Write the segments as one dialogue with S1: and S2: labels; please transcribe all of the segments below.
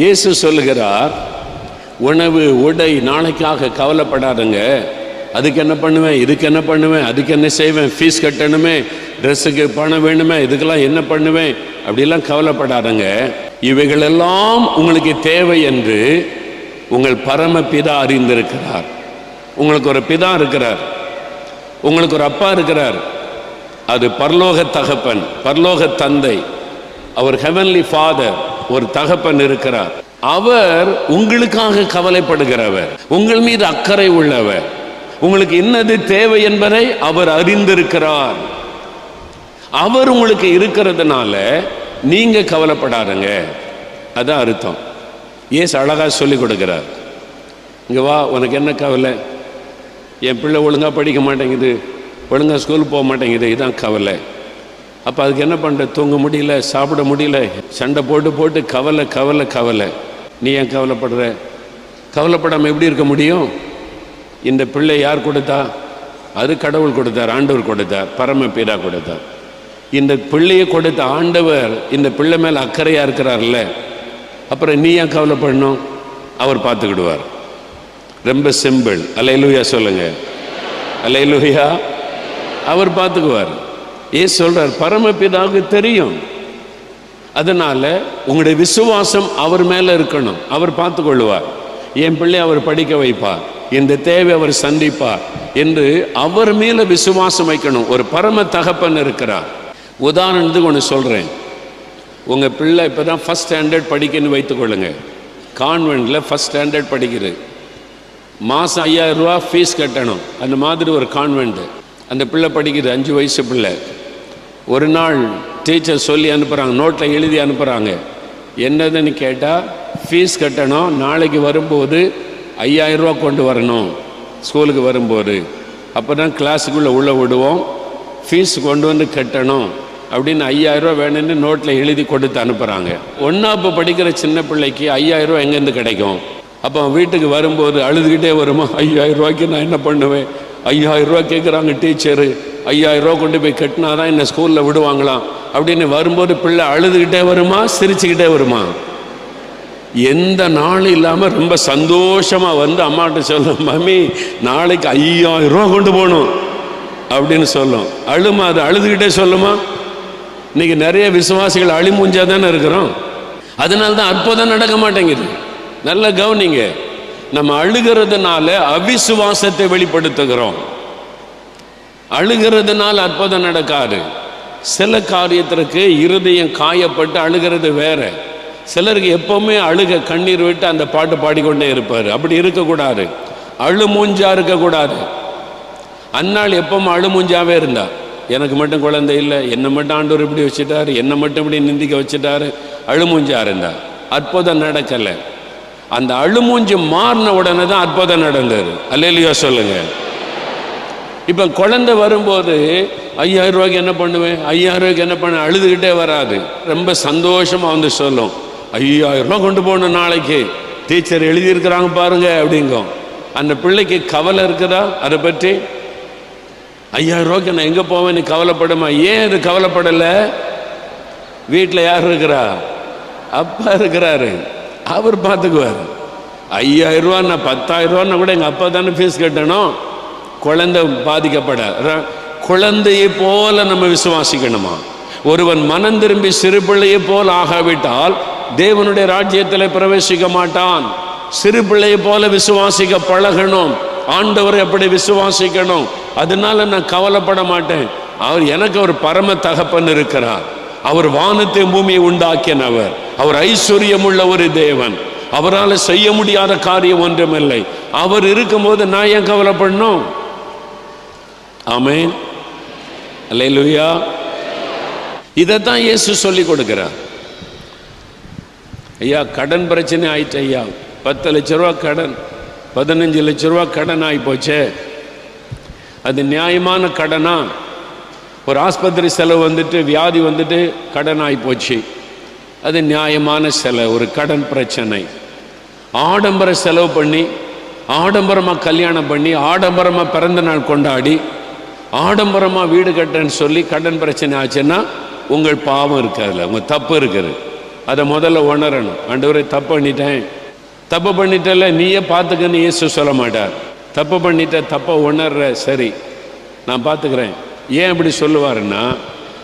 S1: இயேசு சொல்லுகிறார் உணவு உடை நாளைக்காக கவலைப்படாதங்க. அதுக்கு என்ன பண்ணுவேன்? இதுக்கு என்ன பண்ணுவேன்? அதுக்கு என்ன செய்வேன்? ஃபீஸ் கட்டணுமே? ட்ரெஸ்ஸுக்கு பணம் வேணுமே? இதுக்கெல்லாம் என்ன பண்ணுவேன்? அப்படிலாம் கவலைப்படாதங்க. இவைகளெல்லாம் உங்களுக்கு தேவை என்று உங்கள் பரமபிதா அறிந்திருக்கிறார். உங்களுக்கு ஒரு பிதா இருக்கிறார். உங்களுக்கு ஒரு அப்பா இருக்கிறார். அது பரலோக தகப்பன் பரலோக தந்தை அவர் ஹெவன்லி ஃபாதர் ஒரு தகப்பன் இருக்கிறார். அவர் உங்களுக்காக கவலைப்படுகிறவர். உங்கள் மீது அக்கறை உள்ளவர். உங்களுக்கு என்னது தேவை என்பதை அவர் அறிந்திருக்கிறார். அவர் உங்களுக்கு இருக்கிறதுனால நீங்க கவலைப்படாருங்க அதான் அர்த்தம். ஏசு அழகாக சொல்லி கொடுக்கிறார். இங்கே வா உனக்கு என்ன கவலை? என் பிள்ளை ஒழுங்காக படிக்க மாட்டேங்குது. ஒழுங்கா ஸ்கூல் போக மாட்டேங்குது. இதுதான் கவலை. அப்போ அதுக்கு என்ன பண்ணுற தூங்க முடியல சாப்பிட முடியல சண்டை போட்டு போட்டு கவலை கவலை கவலை. நீ ஏன் கவலைப்படுற? கவலைப்படாமல் எப்படி இருக்க முடியும்? இந்த பிள்ளை யார் கொடுத்தா? அது கடவுள் கொடுத்தார் ஆண்டவர் கொடுத்தார் பரமபீடா கொடுத்தார். இந்த பிள்ளையை கொடுத்த ஆண்டவர் இந்த பிள்ளை மேலே அக்கறையாக இருக்கிறார்ல அப்புறம் நீ ஏன் கவலைப்படணும்? அவர் பார்த்துக்கிடுவார். ரொம்ப சிம்பிள். அலையலுயா சொல்லுங்க. அலையலுயா. அவர் பார்த்துக்குவார். ஏ சொல்றார் பரமபிதாவுக்கு தெரியும். அதனால உங்களுடைய விசுவாசம் அவர் மேல இருக்கணும். அவர் பார்த்து கொள்வார் என் பிள்ளை அவர் படிக்க வைப்பார். இந்த தேவை அவர் சந்திப்பார். என்று அவர் மேல விசுவாசம் வைக்கணும். ஒரு பரம தகப்பன் இருக்கிறார். உதாரணத்துக்கு ஒன்று சொல்றேன். உங்க பிள்ளை இப்பதான் ஃபர்ஸ்ட் ஸ்டாண்டர்ட் படிக்கன்னு வைத்துக்கொள்ளுங்க. கான்வென்ட்ல ஃபர்ஸ்ட் ஸ்டாண்டர்ட் படிக்கிறது. மாதம் ஐயாயிரம் ரூபா ஃபீஸ் கட்டணும். அந்த மாதிரி ஒரு கான்வென்ட். அந்த பிள்ளை படிக்கிறது அஞ்சு வயசு பிள்ளை. ஒரு நாள் டீச்சர் சொல்லி அனுப்புகிறாங்க நோட்டில் எழுதி அனுப்புகிறாங்க என்னதுன்னு கேட்டால் ஃபீஸ் கட்டணும் நாளைக்கு வரும்போது ஐயாயிரரூவா கொண்டு வரணும் ஸ்கூலுக்கு வரும்போது. அப்போ தான் கிளாஸுக்குள்ளே உள்ளே விடுவோம் ஃபீஸ் கொண்டு வந்து கட்டணும் அப்படின்னு ஐயாயிரரூவா வேணும்னு நோட்டில் எழுதி கொடுத்து அனுப்புகிறாங்க ஒன்றாப்பு படிக்கிற சின்ன பிள்ளைக்கு ஐயாயிரரூவா எங்கேருந்து கிடைக்கும்? அப்போ வீட்டுக்கு வரும்போது அழுதுகிட்டே வருமா? ஐயாயிரரூவாய்க்கு நான் என்ன பண்ணுவேன்? ஐயாயிரரூவா கேட்குறாங்க டீச்சரு ஐயாயிரம் ரூபா கொண்டு போய் கட்டினா தான் என்னை ஸ்கூலில் விடுவாங்களாம். அப்படின்னு வரும்போது பிள்ளை அழுதுகிட்டே வருமா சிரிச்சுக்கிட்டே வருமா? எந்த நாள் இல்லாமல் ரொம்ப சந்தோஷமாக வந்து அம்மாட்ட சொல்லும் மம்மி நாளைக்கு ஐயாயிரம் ரூபா கொண்டு போகணும். அப்படின்னு சொல்லும். அழுமா அது அழுதுகிட்டே சொல்லுமா? இன்னைக்கு நிறைய விசுவாசிகள் அழிமூஞ்சா தானே இருக்கிறோம். அதனால தான் அற்புதம் நடக்க மாட்டேங்குது. நல்ல கவனிங்க. நம்ம அழுகிறதுனால அவிசுவாசத்தை வெளிப்படுத்துகிறோம். அழுகிறதுனால அற்புதம் நடக்காது. சில காரியத்திற்கு இருதயம் காயப்பட்டு அழுகிறது வேற. சிலருக்கு எப்பவுமே அழுக கண்ணீர் விட்டு அந்த பாட்டு பாடிக்கொண்டே இருப்பார். அப்படி இருக்கக்கூடாது. அழு மூஞ்சா இருக்கக்கூடாது. அந்நாள் எப்பவும் அழு மூஞ்சாவே இருந்தா. எனக்கு மட்டும் குழந்தை இல்லை. என்னை மட்டும் ஆண்டவர் இப்படி வச்சுட்டாரு. என்னை மட்டும் இப்படி நிந்திக்க வச்சுட்டாரு. அழுமூஞ்சா இருந்தா. அற்புதம் நடக்கலை. அந்த அழுமூஞ்சி மாறின உடனே தான் அற்புதம் நடந்தது. அல்லையிலையோ சொல்லுங்கள் இப்போ குழந்தை வரும்போது ஐயாயிரம் ரூபாய்க்கு என்ன பண்ணுவேன்? ஐயாயிரம் ரூபாய்க்கு என்ன பண்ண? அழுதுகிட்டே வராது. ரொம்ப சந்தோஷமாக வந்து சொல்லும். ஐயாயிரம் ரூபா கொண்டு போகணும் நாளைக்கு. டீச்சர் எழுதியிருக்கிறாங்க பாருங்க அப்படிங்கும். அந்த பிள்ளைக்கு கவலை இருக்குதா? அதை பற்றி? ஐயாயிரம் ரூபாய்க்கு நான் எங்கே போவேன்னு கவலைப்படுமா? ஏன் இது கவலைப்படலை? வீட்டில் யார் இருக்கிறா? அப்பா இருக்கிறாரு. அவர் பார்த்துக்குவார். ஐயாயிரம் ரூபா நான் பத்தாயிரம் ரூபான்னா கூட எங்கள் அப்பா தானே ஃபீஸ் கட்டணும்? குழந்தை பாதிக்கப்பட. ர- குழந்தையை போல நம்ம விசுவாசிக்கணுமா? ஒருவன் மனம் திரும்பி சிறு பிள்ளையை போல் ஆகாவிட்டால் தேவனுடைய ராஜ்யத்தில் பிரவேசிக்க மாட்டான். சிறு பிள்ளையை போல விசுவாசிக்க பழகணும். ஆண்டவரை அப்படி விசுவாசிக்கணும்? அதனால நான் கவலைப்பட மாட்டேன். அவர் எனக்கு ஒரு பரம தகப்பன் இருக்கிறார். அவர் வானத்தை பூமியை உண்டாக்கினவர். அவர் ஐஸ்வர்யமுள்ள ஒரு தேவன். அவரால் செய்ய முடியாத காரியம் ஒன்றுமில்லை. அவர் இருக்கும்போது நான் ஏன் கவலைப்படணும்? ஆமென். இதை இதைத்தான் இயேசு சொல்லி கொடுக்குறார். ஐயா கடன் பிரச்சனை ஆயிட்டு ஐயா. பத்து லட்ச ரூபா கடன் பதினஞ்சு லட்ச ரூபா கடன் ஆகி போச்சே. அது நியாயமான கடனா? ஒரு ஆஸ்பத்திரி செலவு வந்துட்டு வியாதி வந்துட்டு கடன் ஆகி போச்சு. அது நியாயமான செலவு ஒரு கடன் பிரச்சனை. ஆடம்பர செலவு பண்ணி ஆடம்பரமாக கல்யாணம் பண்ணி ஆடம்பரமாக பிறந்த நாள் கொண்டாடி ஆடம்பரமாக வீடு கட்டுறேன்னு சொல்லி கடன் பிரச்சனை ஆச்சுன்னா உங்கள் பாவம் இருக்காதுல உங்கள் தப்பு இருக்குது. அதை முதல்ல உணரணும். ஆண்டவரை தப்பு பண்ணிட்டேன். தப்பு பண்ணிட்டல நீயே பார்த்துக்கன்னு இயேசு சொல்ல மாட்டார். தப்பு பண்ணிட்ட தப்பை உணர்ற சரி நான் பார்த்துக்கிறேன். ஏன் இப்படி சொல்லுவாருன்னா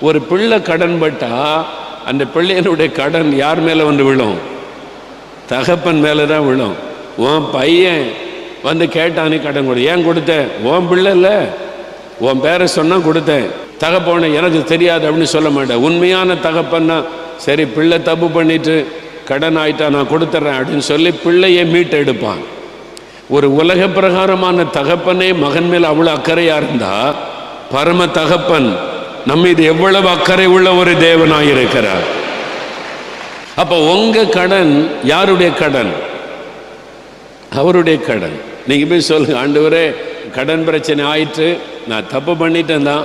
S1: ஒரு பிள்ளை கடன் பட்டா அந்த பிள்ளையனுடைய கடன் யார் மேலே வந்து விழும்? தகப்பன் மேலே தான் விழும். உன் பையன் வந்து கேட்டானே கடன் கொடு. ஏன் கொடுத்த? உன் பிள்ளை இல்லை. உன் பேரை சொன்னால் கொடுத்தேன். தகப்பனை எனக்கு தெரியாது அப்படின்னு சொல்ல மாட்டேன். உண்மையான தகப்பன்னா சரி பிள்ளை தப்பு பண்ணிட்டு கடன் ஆயிட்டா நான் கொடுத்துட்றேன் அப்படின்னு சொல்லி பிள்ளையை மீட்டு எடுப்பான் ஒரு உலக பிரகாரமான தகப்பனே மகன் மேல் அவ்வளோ அக்கறையாக இருந்தால் பரம தகப்பன் நம்ம இது எவ்வளவு அக்கறை உள்ள ஒரு தேவனாக இருக்கிறார். அப்போ உங்கள் கடன் யாருடைய கடன்? அவருடைய கடன். நீங்கள் போய் சொல்லுங்க ஆண்டவரே கடன் பிரச்சனை ஆயிற்று. நான் தப்பு பண்ணிட்டேன் தான்.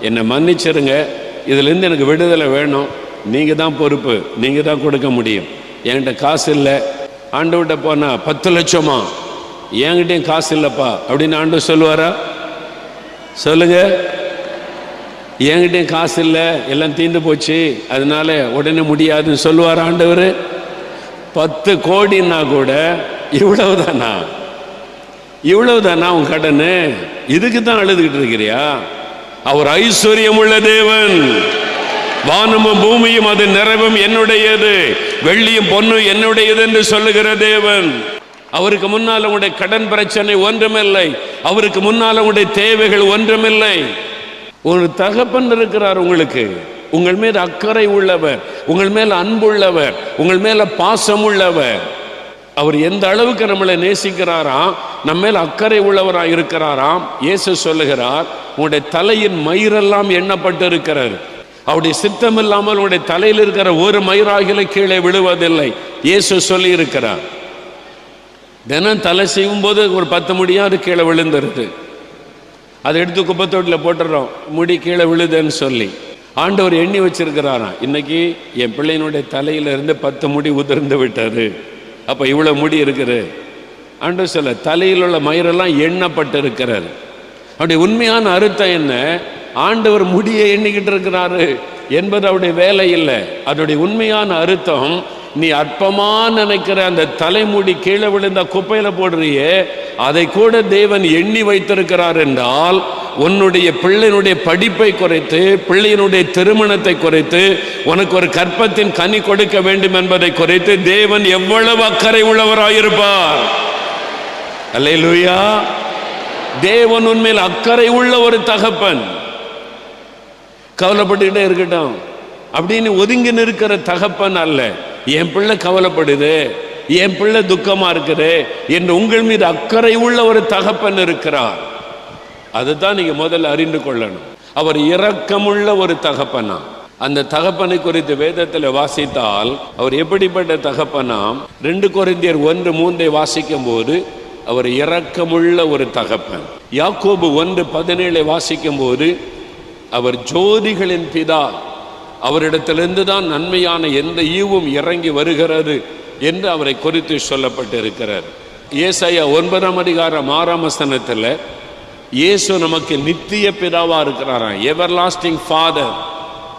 S1: என்னை மன்னிச்சிருங்க. இதுலேருந்து எனக்கு விடுதலை வேணும். நீங்க தான் பொறுப்பு. நீங்க தான் கொடுக்க முடியும். என்கிட்ட காசு இல்லை. ஆண்டவர்கிட்ட போனா பத்து லட்சமா? என்கிட்டயும் காசு இல்லைப்பா. அப்படின்னு ஆண்டு சொல்லுவாரா? சொல்லுங்க. என்கிட்டயும் காசு இல்லை. எல்லாம் தீந்து போச்சு. அதனால உடனே முடியாதுன்னு சொல்லுவார் ஆண்டவர்? பத்து கோடின்னா கூட இவ்வளவுதானா? இவ்வளவுதானா உன் கடனு? இதுக்கு தான் அழுதுகிட்டு இருக்கிறியா? அவர் ஐஸ்வர்யம் உள்ள தேவன். வானமும் பூமியும் அது நிறைவும் என்னுடையது. வெள்ளியும் பொண்ணும் என்னுடையது என்று சொல்லுகிற தேவன். அவருக்கு முன்னால் உங்களுடைய கடன் பிரச்சனை ஒன்றுமில்லை. அவருக்கு முன்னால் உங்களுடைய தேவைகள் ஒன்றுமில்லை. ஒரு தகப்பன் இருக்கிறார் உங்களுக்கு. உங்கள் மேல் அக்கறை உள்ளவர். உங்கள் மேல் அன்புள்ளவர். உங்கள் மேல பாசம் உள்ளவர் அவர் எந்த அளவுக்கு நம்மளை நேசிக்கிறாராம் நம்ம மேல் அக்கறை உள்ளவராக இருக்கிறாராம் இயேசு சொல்லுகிறார் உங்களுடைய தலையின் மயிரெல்லாம் எண்ணப்பட்டு இருக்கிறார் அவருடைய சித்தம் இல்லாமல் உங்களுடைய தலையில் இருக்கிற ஒரு மயிராகில கீழே விழுவதில்லை. இயேசு சொல்லி இருக்கிறார் தினம் தலை செய்யும் போது ஒரு பத்து முடியாது கீழே விழுந்துருது. அதை எடுத்து குப்பத்தோட்டில் போட்டுறோம் முடி கீழே விழுதுன்னு சொல்லி. ஆண்டவர் எண்ணி வச்சிருக்கிறாராம். இன்னைக்கு என் பிள்ளையினுடைய தலையிலிருந்து பத்து முடி உதிர்ந்து விட்டாரு அப்போ இவ்வளோ முடி இருக்குது. அன்று சொல்ல தலையில் உள்ள மயிரெல்லாம் எண்ணப்பட்டு இருக்கிறார் அவருடைய உண்மையான அர்த்தம் என்ன? ஆண்டவர் முடியை எண்ணிக்கிட்டு இருக்கிறாரு என்பது அவருடைய வேலை இல்லை. அதோடைய உண்மையான அர்த்தம் நீ அற்பமா நினைக்கிற அந்த தலைமுடி கீழே விழுந்த குப்பையில போடுறியே அதை கூட தேவன் எண்ணி வைத்திருக்கிறார் என்றால் உன்னுடைய பிள்ளையினுடைய படிப்பை குறைத்து பிள்ளையினுடைய திருமணத்தை குறைத்து உனக்கு ஒரு கற்பத்தின் கனி கொடுக்க வேண்டும் என்பதை குறைத்து தேவன் எவ்வளவு அக்கறை உள்ளவராயிருப்பார். அல்லையா தேவன் உண்மையில் அக்கறை உள்ள ஒரு தகப்பன். கவலைப்பட்டுக்கிட்டே இருக்கட்டும். அப்படின்னு ஒதுங்கி நிற்கிற தகப்பன் அல்ல. என் பிள்ளை கவலைப்படுது என் பிள்ளை துக்கமா இருக்குது என்று உங்கள் மீது அக்கறை உள்ள ஒரு தகப்பன் இருக்கிறார். அதுதான் நீங்க முதல்ல அறிந்து கொள்ளணும். அவர் இரக்கமுள்ள ஒரு தகப்பனா? அந்த தகப்பனை குறித்து வேதத்தில் வாசித்தால் அவர் எப்படிப்பட்ட தகப்பனாம் ரெண்டு குறைந்தியர் ஒன்று மூன்றை வாசிக்கும் போது அவர் இரக்கமுள்ள ஒரு தகப்பன். யாக்கோபு ஒன்று பதினேழை வாசிக்கும் போது அவர் ஜோதிகளின் பிதா அவரிடத்திலிருந்து தான் நன்மையான எந்த ஈவும் இறங்கி வருகிறது என்று அவரை குறித்து சொல்லப்பட்டிருக்கிறார். ஏசையா ஒன்பதாம் அதிகாரம் ஆறாம் இயேசு நமக்கு நித்திய பிதாவாக இருக்கிறாராம். எவர் லாஸ்டிங் ஃபாதர்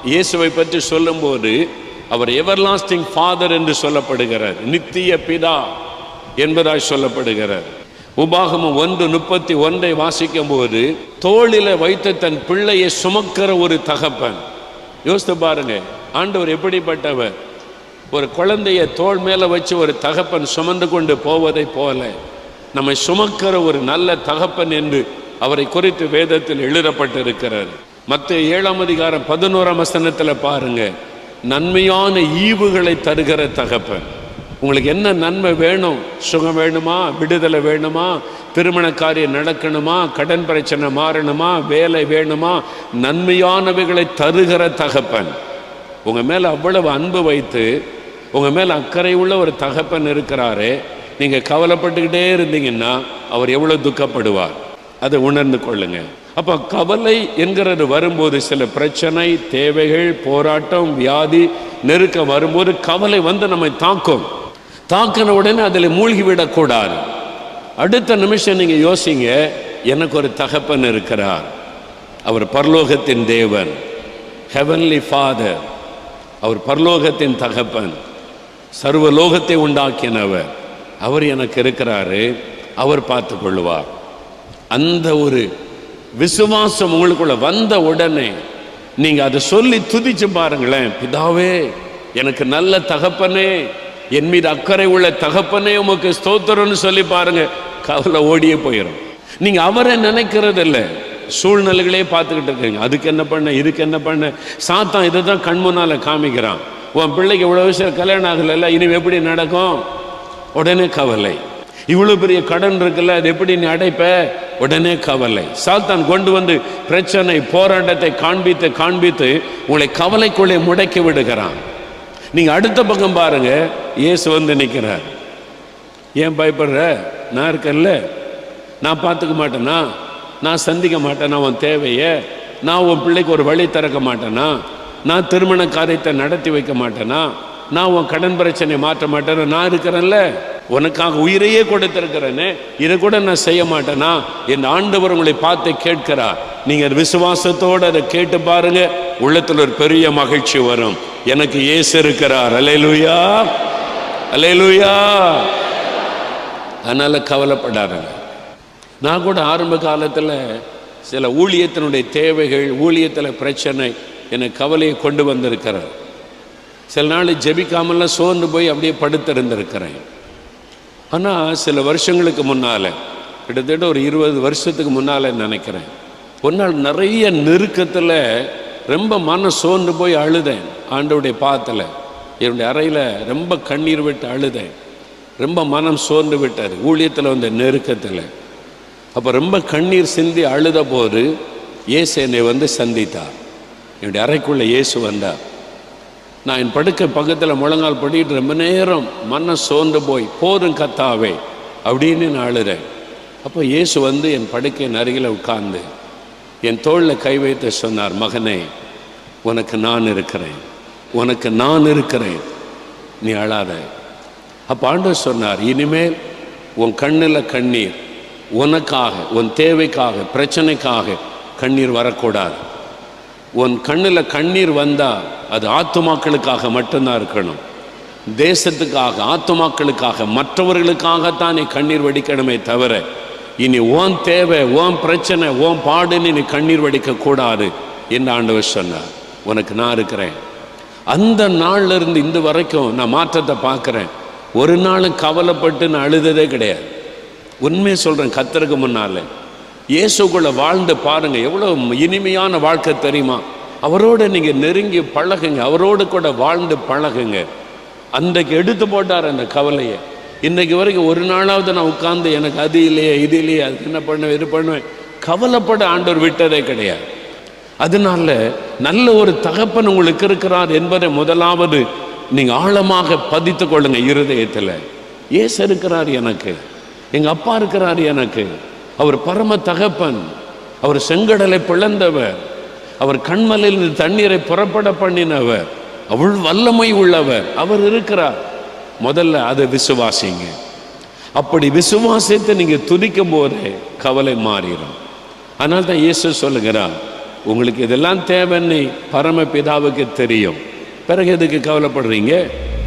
S1: இயேசுவை பற்றி சொல்லும்போது அவர் எவர் லாஸ்டிங் ஃபாதர் என்று சொல்லப்படுகிறார். நித்திய பிதா என்பதாய் சொல்லப்படுகிறார். உபாகமம் ஒன்று முப்பத்தி ஒன்றை வாசிக்கும் போது தோளில வைத்து தன் பிள்ளையை சுமக்கிற ஒரு தகப்பன். யோசித்து பாருங்க ஆண்டவர் எப்படிப்பட்டவர்? ஒரு குழந்தைய தோள் மேலே வச்சு ஒரு தகப்பன் சுமந்து கொண்டு போவதை போல நம்மை சுமக்கிற ஒரு நல்ல தகப்பன் என்று அவரை குறித்து வேதத்தில் எழுதப்பட்டிருக்கிறார் மற்ற ஏழாம் அதிகாரம் பதினோராம் வசனத்தில் பாருங்க நன்மையான ஈவுகளை தருகிற தகப்பன். உங்களுக்கு என்ன நன்மை வேணும்? சுகம் வேணுமா? விடுதலை வேணுமா? திருமண காரியம் நடக்கணுமா? கடன் பிரச்சனை மாறணுமா? வேலை வேணுமா? நன்மையானவைகளை தருகிற தகப்பன். உங்கள் மேலே அவ்வளவு அன்பு வைத்து உங்கள் மேலே அக்கறை உள்ள ஒரு தகப்பன் இருக்கிறாரு நீங்கள் கவலைப்பட்டுக்கிட்டே இருந்தீங்கன்னா அவர் எவ்வளோ துக்கப்படுவார்? அதை உணர்ந்து கொள்ளுங்க. அப்போ கவலை என்கிறது வரும்போது சில பிரச்சனை தேவைகள் போராட்டம் வியாதி நெருக்கம் வரும்போது கவலை வந்து நம்மை தாக்கும். தாக்கின உடனே அதில் மூழ்கிவிடக்கூடாது. அடுத்த நிமிஷம் நீங்கள் யோசிங்க எனக்கு ஒரு தகப்பன் இருக்கிறார். அவர் பரலோகத்தின் தேவன். ஹெவன்லி ஃபாதர் அவர் பரலோகத்தின் தகப்பன். சர்வலோகத்தை உண்டாக்கினவர். அவர் எனக்கு இருக்கிறாரு அவர் பார்த்து கொள்ளுவார் அந்த ஒரு விசுவாசம் உங்களுக்குள்ள வந்த உடனே நீங்கள் அதை சொல்லி துதிச்சு பாருங்களேன். பிதாவே எனக்கு நல்ல தகப்பனே என் மீது அக்கறை உள்ள தகப்பனே உமக்கு ஸ்தோத்திரம்னு சொல்லி பாருங்க. கவலை ஓடியே போயிடும் நீங்க அவரை நினைக்கிறது இல்லை சூழ்நிலைகளே பார்த்துக்கிட்டு இருக்கீங்க. அதுக்கு என்ன பண்ண? இதுக்கு என்ன பண்ண? சாத்தான் இதை தான் கண் முன்னால் காமிக்கிறான். உன் பிள்ளைக்கு இவ்வளோ விஷயம் கல்யாணம் ஆகலைல்ல இனி எப்படி நடக்கும்? உடனே கவலை. இவ்வளோ பெரிய கடன் இருக்குல்ல அது எப்படி நீ அடைப்ப? உடனே கவலை. சாத்தான் கொண்டு வந்து பிரச்சனை போராட்டத்தை காண்பித்து காண்பித்து உங்களை கவலைக்குள்ளே முடக்கி விடுகிறான். நீங்கள் அடுத்த பக்கம் பாருங்க. இயேசு வந்து நிற்கிறார் ஏன் பயப்படுற? நான் இருக்கேன்ல. நான் பார்த்துக்க மாட்டேனா? நான் சந்திக்க மாட்டேனா? உன் தேவையை? நான் உன் பிள்ளைக்கு ஒரு வழி திறக்க மாட்டேனா? நான் திருமண காரியத்தை நடத்தி வைக்க மாட்டேனா? நான் உன் கடன் பிரச்சனையை மாற்ற மாட்டேன்னு நான் இருக்கிறேன்ல. உனக்காக உயிரையே கொடுத்திருக்கிறேன்னு இதை கூட நான் செய்ய மாட்டேனா? என் ஆண்டவர் உங்களை பார்த்து கேட்கிறார் நீங்க விசுவாசத்தோடு அதை கேட்டு பாருங்க. உள்ளத்தில் ஒரு பெரிய மகிழ்ச்சி வரும். எனக்கு ஏசு இருக்கிறார். அலையலுயா அலையலுயா அதனால கவலைப்படாதுங்க. நான் கூட ஆரம்ப காலத்தில் சில ஊழியத்தினுடைய தேவைகள் ஊழியத்தில் பிரச்சனை எனக்கு கவலையை கொண்டு வந்திருக்கிறார். சில நாள் ஜெபிக்காமலாம் சோர்ந்து போய் அப்படியே படுத்திருந்திருக்கிறேன். ஆனால் சில வருஷங்களுக்கு முன்னால் கிட்டத்தட்ட ஒரு இருபது வருஷத்துக்கு முன்னால் நினைக்கிறேன். ஒரு நாள் நிறைய நெருக்கத்தில் ரொம்ப மனம் சோர்ந்து போய் அழுதேன் ஆண்டவுடைய பாத்தில் என்னுடைய அறையில் ரொம்ப கண்ணீர் விட்டு அழுதேன். ரொம்ப மனம் சோர்ந்து விட்டார் ஊழியத்தில் வந்த நெருக்கத்தில். அப்போ ரொம்ப கண்ணீர் சிந்தி அழுத போது இயேசு என்னை வந்து சந்தித்தார். என்னுடைய அறைக்குள்ளே இயேசு வந்தார். நான் என் படுக்கை பக்கத்தில் முழங்கால் படிக்கிட்டு ரொம்ப நேரம் மனம் சோர்ந்து போய் போதும் கத்தாவே அப்படின்னு நான் அழுறேன் அப்போ இயேசு வந்து என் படுக்கையின் அருகில் உட்கார்ந்து என் தோளில் கை வைத்து சொன்னார் மகனே உனக்கு நான் இருக்கிறேன் உனக்கு நான் இருக்கிறேன் நீ அழாத. அப்போ ஆண்டவர் சொன்னார் இனிமேல் உன் கண்ணில் கண்ணீர் உனக்காக உன் தேவைக்காக பிரச்சனைக்காக கண்ணீர் வரக்கூடாது. உன் கண்ணில் கண்ணீர் வந்தால் அது ஆத்துமாக்களுக்காக மட்டும்தான் இருக்கணும். தேசத்துக்காக ஆத்துமாக்களுக்காக மற்றவர்களுக்காகத்தான் நீ கண்ணீர் வடிக்கணுமே தவிர இனி ஓன் தேவை ஓன் பிரச்சனை ஓன் பாடுன்னு நீ கண்ணீர் வடிக்கக்கூடாது என்று ஆண்டவர் சொன்னார். உனக்கு நான் இருக்கிறேன். அந்த நாள்ல இருந்து இந்த வரைக்கும் நான் மாற்றத்தை பார்க்குறேன். ஒரு நாளும் கவலைப்பட்டு நான் அழுததே கிடையாது. உண்மையை சொல்கிறேன் கத்தருக்கு முன்னால். இயேசுக்குள்ளே வாழ்ந்து பாருங்கள் எவ்வளோ இனிமையான வாழ்க்கை தெரியுமா? அவரோட நீங்கள் நெருங்கி பழகுங்க. அவரோடு கூட வாழ்ந்து பழகுங்க. அன்றைக்கு எடுத்து போட்டார் அந்த கவலையை. இன்றைக்கு வரைக்கும் ஒரு நாளாவது நான் உட்காந்து எனக்கு அது இல்லையே இது இல்லையே அது என்ன பண்ணுவேன் இது பண்ணுவேன். கவலைப்பட ஆண்டவர் விட்டதே கிடையாது. அதனால நல்ல ஒரு தகப்பன் உங்களுக்கு இருக்கிறார் என்பதை முதலாவது நீங்கள் ஆழமாக பதித்து கொள்ளுங்க இருதயத்தில். ஏசு இருக்கிறார் எனக்கு. எங்கள் அப்பா இருக்கிறார் எனக்கு. அவர் பரம தகப்பன் அவர் செங்கடலை பிளந்தவர் அவர் கண்மலில் தண்ணீரை புறப்பட பண்ணினவர் அவள் வல்லமை உள்ளவர். அவர் இருக்கிறார். முதல்ல அதை விசுவாசிங்க. அப்படி விசுவாசத்தை நீங்க துதிக்கும் போதே கவலை மாறிடும். அதனால தான் இயேசு சொல்லுகிறார் உங்களுக்கு இதெல்லாம் தேவைன்னு பரம பிதாவுக்கு தெரியும். பிறகு எதுக்கு கவலைப்படுறீங்க?